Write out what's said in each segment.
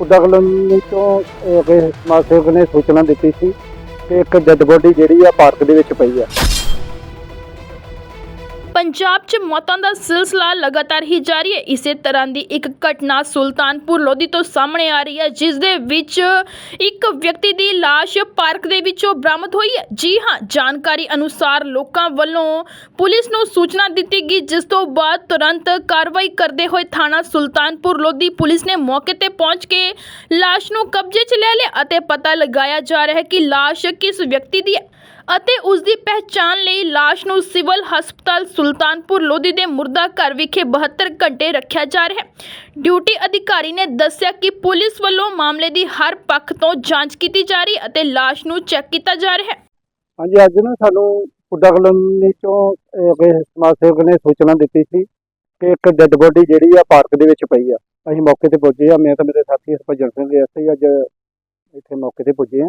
PUDA colony ਤੋਂ ਅਹ, ਸਮਾਜ ਸੇਵਕ ਨੇ ਸੂਚਨਾ ਦਿੱਤੀ ਸੀ ਕਿ ਇੱਕ ਡੈੱਡ ਬੋਡੀ ਜਿਹੜੀ ਆ ਪਾਰਕ ਦੇ ਵਿੱਚ ਪਈ ਆ। ਪੰਜਾਬ 'ਚ ਮੌਤਾਂ ਦਾ ਸਿਲਸਿਲਾ ਲਗਾਤਾਰ ਹੀ ਜਾਰੀ ਹੈ। ਇਸੇ ਤਰ੍ਹਾਂ ਦੀ ਇੱਕ ਘਟਨਾ ਸੁਲਤਾਨਪੁਰ ਲੋਧੀ ਤੋਂ ਸਾਹਮਣੇ ਆ ਰਹੀ ਹੈ, ਜਿਸ ਦੇ ਵਿੱਚ ਇੱਕ ਵਿਅਕਤੀ ਦੀ ਲਾਸ਼ ਪਾਰਕ ਦੇ ਵਿੱਚੋਂ ਬਰਾਮਦ ਹੋਈ ਹੈ। ਜੀ ਹਾਂ, ਜਾਣਕਾਰੀ ਅਨੁਸਾਰ ਲੋਕਾਂ ਵੱਲੋਂ ਪੁਲਿਸ ਨੂੰ ਸੂਚਨਾ ਦਿੱਤੀ ਗਈ, ਜਿਸ ਤੋਂ ਬਾਅਦ ਤੁਰੰਤ ਕਾਰਵਾਈ ਕਰਦੇ ਹੋਏ ਥਾਣਾ ਸੁਲਤਾਨਪੁਰ ਲੋਧੀ ਪੁਲਿਸ ਨੇ ਮੌਕੇ ਤੇ ਪਹੁੰਚ ਕੇ ਲਾਸ਼ ਨੂੰ ਕਬਜ਼ੇ 'ਚ ਲੈ ਲਿਆ ਅਤੇ ਪਤਾ ਲਗਾਇਆ ਜਾ ਰਿਹਾ ਹੈ ਕਿ ਲਾਸ਼ ਕਿਸ ਵਿਅਕਤੀ ਦੀ ਹੈ। ਅਤੇ ਉਸ ਦੀ ਪਹਿਚਾਣ ਲਈ ਲਾਸ਼ ਨੂੰ ਸਿਵਲ ਹਸਪਤਾਲ ਸੁਲਤਾਨਪੁਰ ਲੋਧੀ ਦੇ ਮੁਰਦਾ ਘਰ ਵਿਖੇ 72 ਘੰਟੇ ਰੱਖਿਆ ਜਾ ਰਿਹਾ ਹੈ। ਡਿਊਟੀ ਅਧਿਕਾਰੀ ਨੇ ਦੱਸਿਆ ਕਿ ਪੁਲਿਸ ਵੱਲੋਂ ਮਾਮਲੇ ਦੀ ਹਰ ਪੱਖ ਤੋਂ ਜਾਂਚ ਕੀਤੀ ਜਾ ਰਹੀ ਅਤੇ ਲਾਸ਼ ਨੂੰ ਚੈੱਕ ਕੀਤਾ ਜਾ ਰਿਹਾ ਹੈ। ਹਾਂਜੀ ਅੱਜ ਨਾ ਸਾਨੂੰ ਪੁੱਡਾ ਕਲੋਨੀ ਤੋਂ ਅਹ, ਸਮਾਜ ਸੇਵਕ ਨੇ ਸੂਚਨਾ ਦਿੱਤੀ ਸੀ ਕਿ ਇੱਕ ਡੈੱਡ ਬੋਡੀ ਜਿਹੜੀ ਆ ਪਾਰਕ ਦੇ ਵਿੱਚ ਪਈ ਆ। ਅਸੀਂ ਮੌਕੇ ਤੇ ਪੁੱਜੇ ਆ। ਮੈਂ ਤਾਂ ਮੇਰੇ ਸਾਥੀ ਹਰਭਜਨ ਸਿੰਘ ਦੇ ਅਸੀਂ ਅੱਜ ਇੱਥੇ ਮੌਕੇ ਤੇ ਪੁੱਜੇ ਆ।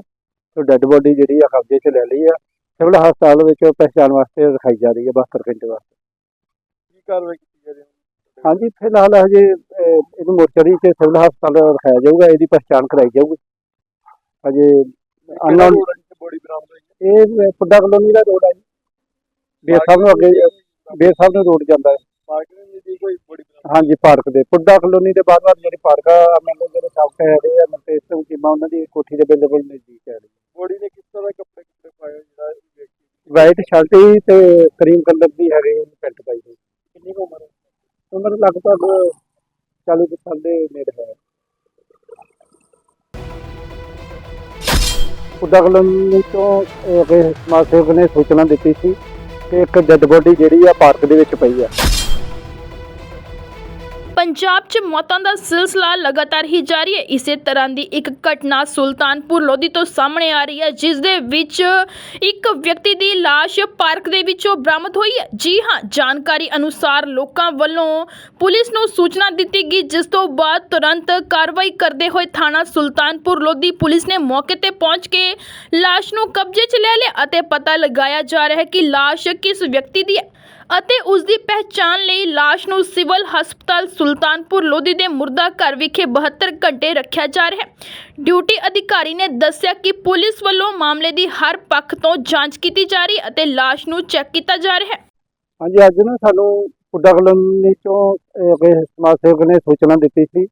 ਤੇ ਡੈੱਡ ਬੋਡੀ ਜਿਹੜੀ ਆ ਕਬਜ਼ੇ 'ਚ ਲੈ ਲਈ ਆ। ਸਿਵਲ ਹਸਪਤਾਲ ਵਿੱਚ ਪਹਿਚਾਣ ਵਾਸਤੇ ਰਖਾਈ ਜਾ ਰਹੀ ਹੈ 72 ਘੰਟੇ ਵਾਸਤੇ। ਕੀ ਕਾਰਵਾਈ ਕੀਤੀ ਜਾ ਰਹੀ ਹੈ? ਹਾਂਜੀ ਫਿਲਹਾਲ ਹਜੇ ਇਹਨੂੰ ਮੋਰਚਰੀ ਤੇ ਸਿਵਲ ਹਸਪਤਾਲ ਰਖਾਇਆ ਜਾਊਗਾ ਇਹਦੀ ਪਛਾਣ ਕਰਾਈ ਜਾਊਗੀ। ਹਜੇ ਅਨਨੋਨ ਬੋਡੀ ਬਰਾਮਦ ਹੋਈ ਹੈ? ਇਹ ਪੁੱਡਾ ਕਲੋਨੀ ਦਾ ਰੋਡ ਹੈ ਜੀ। ਬੇਰ ਸਾਹਿਬ ਨੂੰ ਅੱਗੇ ਬੇਰ ਸਾਹਿਬ ਨੂੰ ਰੋਡ ਜਾਂਦਾ ਹੈ। ਪਾਰਕ ਦੇ ਨਜ਼ਦੀਕ ਕੋਈ ਬੋਡੀ ਬਰਾਮਦ ਹਾਂਜੀ ਪਾਰਕ ਦੇ। ਪੁੱਡਾ ਕਲੋਨੀ ਦੇ ਬਾਅਦ ਬਾਅਦ ਜਿਹੜੀ ਪਾਰਕ ਆ ਮੈਨੂੰ ਜਿਹੜੇ ਸਾਹਮਣੇ ਹੈ ਰਹੇ ਆ ਮਤੇ ਤੋਂ ਕੀਮਾ ਉਹਨਾਂ ਦੀ ਕੋਠੀ ਦੇ ਬਿਲਕੁਲ ਨਜ਼ਦੀਕ ਹੈ। ਬੋਡੀ ਨੇ ਕਿਸ ਤਰ੍ਹਾਂ ਦੇ ਕੱਪੜੇ ਕੱਪੜੇ ਪਾਏ ਹੋਏ ਜਿਹੜਾ ਇਹ ਵਿਅਕਤੀ ਵਾਈਟ ਸ਼ਰਟ ਤੇ ਕਰੀਮ ਕਲਰ ਦੀ ਹੈਗੀ ਪੈਂਟ ਪਾਈ ਹੋਈ। ਕਿੰਨੀ ਕੁ ਉਮਰ ਹੈ? ਉਮਰ ਲਗਭਗ 40 ਕੁ ਸਾਲ ਦੇ ਨੇੜੇ ਹੈ। ਕਲੋਨੀ ਤੋਂ ਸਮਾਜ ਸੇਵਕ ਨੇ ਸੂਚਨਾ ਦਿੱਤੀ ਸੀ ਕਿ ਇੱਕ ਡੈੱਡ ਬੋਡੀ ਜਿਹੜੀ ਆ ਪਾਰਕ ਦੇ ਵਿੱਚ ਪਈ ਆ। ਪੰਜਾਬ 'ਚ ਮੌਤਾਂ ਦਾ ਸਿਲਸਿਲਾ ਲਗਾਤਾਰ ਹੀ ਜਾਰੀ ਹੈ। ਇਸੇ ਤਰ੍ਹਾਂ ਦੀ ਇੱਕ ਘਟਨਾ ਸੁਲਤਾਨਪੁਰ ਲੋਧੀ ਤੋਂ ਸਾਹਮਣੇ ਆ ਰਹੀ ਹੈ, ਜਿਸ ਦੇ ਵਿੱਚ ਇੱਕ ਵਿਅਕਤੀ ਦੀ ਲਾਸ਼ ਪਾਰਕ ਦੇ ਵਿੱਚੋਂ ਬਰਾਮਦ ਹੋਈ ਹੈ। ਜੀ ਹਾਂ, ਜਾਣਕਾਰੀ ਅਨੁਸਾਰ ਲੋਕਾਂ ਵੱਲੋਂ ਪੁਲਿਸ ਨੂੰ ਸੂਚਨਾ ਦਿੱਤੀ ਗਈ, ਜਿਸ ਤੋਂ ਬਾਅਦ ਤੁਰੰਤ ਕਾਰਵਾਈ ਕਰਦੇ ਹੋਏ ਥਾਣਾ ਸੁਲਤਾਨਪੁਰ ਲੋਧੀ ਪੁਲਿਸ ਨੇ ਮੌਕੇ ਤੇ ਪਹੁੰਚ ਕੇ ਲਾਸ਼ ਨੂੰ ਕਬਜ਼ੇ 'ਚ ਲੈ ਲਿਆ ਅਤੇ ਪਤਾ ਲਗਾਇਆ ਜਾ ਰਿਹਾ ਹੈ ਕਿ ਲਾਸ਼ ਕਿਸ ਵਿਅਕਤੀ ਦੀ ਹੈ। ਅਤੇ ਉਸ ਦੀ ਪਹਿਚਾਣ ਲਈ ਲਾਸ਼ ਨੂੰ ਸਿਵਲ ਹਸਪਤਾਲ ਸੁਲਤਾਨਪੁਰ ਲੋਧੀ ਦੇ ਮੁਰਦਾ ਘਰ ਵਿਖੇ 72 ਘੰਟੇ ਰੱਖਿਆ ਜਾ ਰਿਹਾ ਹੈ। ਡਿਊਟੀ ਅਧਿਕਾਰੀ ਨੇ ਦੱਸਿਆ ਕਿ ਪੁਲਿਸ ਵੱਲੋਂ ਮਾਮਲੇ ਦੀ ਹਰ ਪੱਖ ਤੋਂ ਜਾਂਚ ਕੀਤੀ ਜਾ ਰਹੀ ਅਤੇ ਲਾਸ਼ ਨੂੰ ਚੈੱਕ ਕੀਤਾ ਜਾ ਰਿਹਾ ਹੈ। ਹਾਂਜੀ ਅੱਜ ਨਾ ਸਾਨੂੰ ਪੁੱਡਾ ਕਲੋਨੀ ਤੋਂ ਅਹ, ਸਮਾਜ ਸੇਵਕ ਨੇ ਸੂਚਨਾ ਦਿੱਤੀ ਸੀ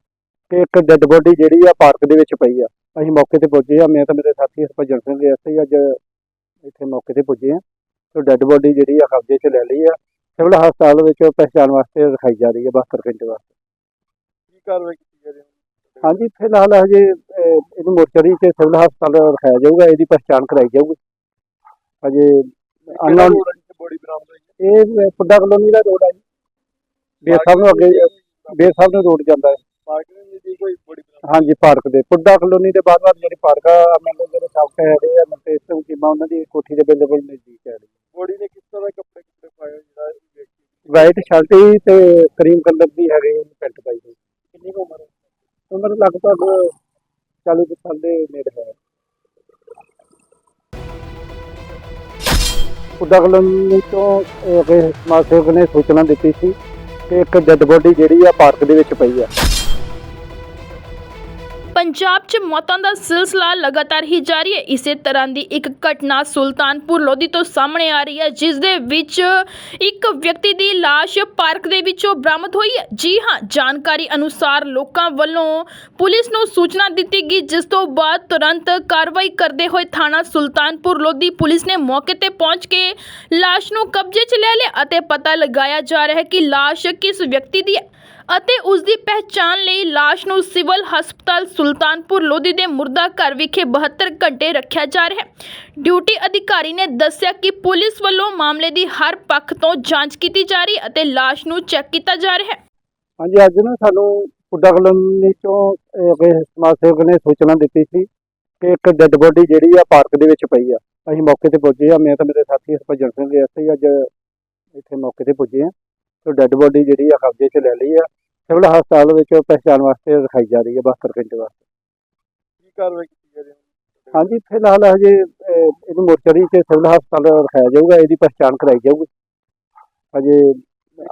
ਕਿ ਇੱਕ ਡੈੱਡ ਬੋਡੀ ਜਿਹੜੀ ਆ ਪਾਰਕ ਦੇ ਵਿੱਚ ਪਈ ਆ। ਅਸੀਂ ਮੌਕੇ ਤੇ ਪੁੱਜੇ ਆ। ਮੈਂ ਤਾਂ ਮੇਰੇ ਸਾਥੀ ਹਰਭਜਨ ਸਿੰਘ ਦੇ ਅਸੀਂ ਅੱਜ ਇੱਥੇ ਮੌਕੇ ਤੇ ਪੁੱਜੇ ਆ। ਤੇ ਡੈੱਡ ਬੋਡੀ ਜਿਹੜੀ ਆ ਕਬਜ਼ੇ 'ਚ ਲੈ ਲਈ ਆ। ਸਿਵਲ ਹਸਪਤਾਲ ਵਿੱਚ ਪਹਿਚਾਣ ਵਾਸਤੇ ਰਖਾਈ ਜਾ ਰਹੀ ਹੈ 72 ਘੰਟੇ ਵਾਸਤੇ। ਕੀ ਕਾਰਵਾਈ ਕੀਤੀ ਜਾ ਰਹੀ ਹੈ? ਹਾਂਜੀ ਫਿਲਹਾਲ ਹਜੇ ਇਹਨੂੰ ਮੋਰਚਰੀ ਤੇ ਸਿਵਲ ਹਸਪਤਾਲ ਰਖਾਇਆ ਜਾਊਗਾ ਇਹਦੀ ਪਛਾਣ ਕਰਾਈ ਜਾਊਗੀ। ਹਜੇ ਅਨਨੋਨ ਬੋਡੀ ਬਰਾਮਦ ਹੋਈ ਹੈ? ਇਹ ਪੁੱਡਾ ਕਲੋਨੀ ਦਾ ਰੋਡ ਹੈ ਜੀ। ਬੇਰ ਸਾਹਿਬ ਨੂੰ ਅੱਗੇ ਬੇਰ ਸਾਹਿਬ ਨੂੰ ਰੋਡ ਜਾਂਦਾ ਹੈ। ਹਾਂਜੀ ਪਾਰਕ ਦੇ। ਪੁੱਡਾ ਕਲੋਨੀ ਦੇ ਬਾਅਦ ਬਾਅਦ ਜਿਹੜੀ ਪਾਰਕ ਆ ਮੈਨੂੰ ਜਿਹੜੇ ਸਾਹਮਣੇ ਹੈ ਰਹੇ ਆ ਮਤੇ ਤੋਂ ਕੀਮਾ ਉਹਨਾਂ ਦੀ ਕੋਠੀ ਦੇ ਬਿਲਕੁਲ ਨਜ਼ਦੀਕ ਹੈ। ਬੋਡੀ ਨੇ ਕਿਸ ਤਰ੍ਹਾਂ ਦੇ ਕੱਪੜੇ ਕੱਪੜੇ ਪਾਏ ਹੋਏ ਜਿਹੜਾ ਇਹ ਵਿਅਕਤੀ ਵਾਈਟ ਸ਼ਰਟ ਤੇ ਕਰੀਮ ਕਲਰ ਦੀ ਹੈਗੀ ਪੈਂਟ ਪਾਈ ਹੋਈ। ਕਿੰਨੀ ਕੁ ਉਮਰ ਹੈ? ਉਮਰ ਲਗਭਗ 40 ਕੁ ਸਾਲ ਦੇ ਨੇੜੇ ਹੈ। ਪੁੱਡਾ ਕਲੋਨੀ ਤੋਂ ਕਿਸੇ ਸਮਾਜ ਸੇਵਕ ਨੇ ਸੂਚਨਾ ਦਿੱਤੀ ਸੀ ਕਿ ਇੱਕ ਡੈੱਡ ਬੋਡੀ ਜਿਹੜੀ ਆ ਪਾਰਕ ਦੇ ਵਿੱਚ ਪਈ ਆ। ਪੰਜਾਬ 'ਚ ਮੌਤਾਂ ਦਾ ਸਿਲਸਿਲਾ ਲਗਾਤਾਰ ਹੀ ਜਾਰੀ ਹੈ। ਇਸੇ ਤਰ੍ਹਾਂ ਦੀ ਇੱਕ ਘਟਨਾ ਸੁਲਤਾਨਪੁਰ ਲੋਧੀ ਤੋਂ ਸਾਹਮਣੇ ਆ ਰਹੀ ਹੈ ਜਿਸ ਦੇ ਵਿੱਚ ਇੱਕ ਵਿਅਕਤੀ ਦੀ ਲਾਸ਼ ਪਾਰਕ ਦੇ ਵਿੱਚੋਂ ਬਰਾਮਦ ਹੋਈ ਹੈ। ਜੀ ਹਾਂ, ਜਾਣਕਾਰੀ ਅਨੁਸਾਰ ਲੋਕਾਂ ਵੱਲੋਂ ਪੁਲਿਸ ਨੂੰ ਸੂਚਨਾ ਦਿੱਤੀ ਗਈ, ਜਿਸ ਤੋਂ ਬਾਅਦ ਤੁਰੰਤ ਕਾਰਵਾਈ ਕਰਦੇ ਹੋਏ ਥਾਣਾ ਸੁਲਤਾਨਪੁਰ ਲੋਧੀ ਪੁਲਿਸ ਨੇ ਮੌਕੇ ਤੇ ਪਹੁੰਚ ਕੇ ਲਾਸ਼ ਨੂੰ ਕਬਜ਼ੇ 'ਚ ਲੈ ਲਿਆ ਅਤੇ ਪਤਾ ਲਗਾਇਆ ਜਾ ਰਿਹਾ ਹੈ ਕਿ ਲਾਸ਼ ਕਿਸ ਵਿਅਕਤੀ ਦੀ ਹੈ। ਅਤੇ ਉਸ ਦੀ ਪਹਿਚਾਣ ਲਈ ਲਾਸ਼ ਨੂੰ ਸਿਵਲ ਹਸਪਤਾਲ ਸੁਲਤਾਨਪੁਰ ਲੋਧੀ ਦੇ ਮੁਰਦਾ ਘਰ ਵਿਖੇ 72 ਘੰਟੇ ਰੱਖਿਆ ਜਾ ਰਿਹਾ ਹੈ। ਡਿਊਟੀ ਅਧਿਕਾਰੀ ਨੇ ਦੱਸਿਆ ਕਿ ਪੁਲਿਸ ਵੱਲੋਂ ਮਾਮਲੇ ਦੀ ਹਰ ਪੱਖ ਤੋਂ ਜਾਂਚ ਕੀਤੀ ਜਾ ਰਹੀ ਹੈ ਅਤੇ ਲਾਸ਼ ਨੂੰ ਚੈੱਕ ਕੀਤਾ ਜਾ ਰਿਹਾ ਹੈ। ਹਾਂਜੀ ਅੱਜ ਨਾ ਸਾਨੂੰ ਪੁੱਡਾ ਕਲੋਨੀ ਤੋਂ ਅਹ, ਕਿਸੇ ਸਮਾਜ ਸੇਵਕ ਨੇ ਸੂਚਨਾ ਦਿੱਤੀ ਸੀ ਕਿ ਇੱਕ ਡੈੱਡ ਬੋਡੀ ਜਿਹੜੀ ਆ ਪਾਰਕ ਦੇ ਵਿੱਚ ਪਈ ਆ। ਅਸੀਂ ਮੌਕੇ ਤੇ ਪੁੱਜੇ ਆ। ਮੈਂ ਤਾਂ ਮੇਰੇ ਸਾਥੀ ਹਰਭਜਨ ਸਿੰਘ ਦੇ ਅਸੀਂ ਅੱਜ ਇੱਥੇ ਮੌਕੇ ਤੇ ਪੁੱਜੇ ਆ। ਤੇ ਡੈੱਡ ਬੋਡੀ ਜਿਹੜੀ ਆ ਕਬਜ਼ੇ 'ਚ ਲੈ ਲਈ ਆ ਸਿਵਲ ਹਸਪਤਾਲ ਵਿੱਚ ਪਹਿਚਾਣ ਵਾਸਤੇ ਰਖਾਈ ਜਾ ਰਹੀ ਹੈ 72 ਘੰਟੇ ਵਾਸਤੇ। ਕੀ ਕਾਰਵਾਈ ਕੀਤੀ ਜਾ ਰਹੀ ਹੈ? ਹਾਂਜੀ ਫਿਲਹਾਲ ਹਜੇ ਇਹਨੂੰ ਮੋਰਚਰੀ ਤੇ ਸਿਵਲ ਹਸਪਤਾਲ ਰਖਾਇਆ ਜਾਊਗਾ ਇਹਦੀ ਪਛਾਣ ਕਰਾਈ ਜਾਊਗੀ। ਹਜੇ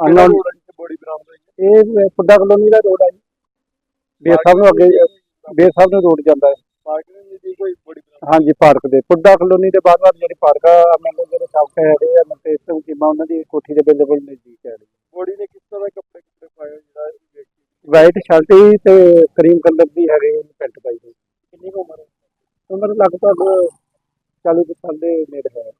ਅਨਨੋਨ ਬੋਡੀ ਬਰਾਮਦ ਹੋਈ ਹੈ? ਇਹ ਪੁੱਡਾ ਕਲੋਨੀ ਦਾ ਰੋਡ ਹੈ ਜੀ। ਬੇਰ ਸਾਹਿਬ ਨੂੰ ਅੱਗੇ ਬੇਰ ਸਾਹਿਬ ਨੂੰ ਰੋਡ ਜਾਂਦਾ ਹੈ। ਪਾਰਕ ਦੇ ਨਜ਼ਦੀਕ ਕੋਈ ਬੜੀ ਬਣਾ ਹਾਂਜੀ ਪਾਰਕ ਦੇ। ਪੁੱਡਾ ਕਲੋਨੀ ਦੇ ਬਾਹਰ ਜਿਹੜੀ ਪਾਰਕ ਆ ਮੈਨੂੰ ਜਿਹੜੇ ਸਾਹਮਣੇ ਹੈ ਰਹੇ ਆ ਮਨਤੇਜ ਸਿੰਘ ਚੀਮਾ ਉਹਨਾਂ ਦੀ ਕੋਠੀ ਦੇ ਬਿਲਕੁਲ ਨਜ਼ਦੀਕ ਹੈ। ਬੋਡੀ ਨੇ ਕਿਸ ਤਰ੍ਹਾਂ ਦੇ ਕੱਪੜੇ ਕੁਪੜੇ ਪਾਏ ਜਿਹੜਾ ਵਾਈਟ ਸ਼ਰਟ ਤੇ ਕਰੀਮ ਕਲਰ ਦੀ ਹੈਗੀ ਪੈਂਟ ਪਾਈ ਹੋਈ। ਕਿੰਨੀ ਉਮਰ ਹੈ? ਉਮਰ ਲਗਭਗ 40 ਕੁ ਸਾਲ ਦੇ ਨੇੜੇ ਹੈ।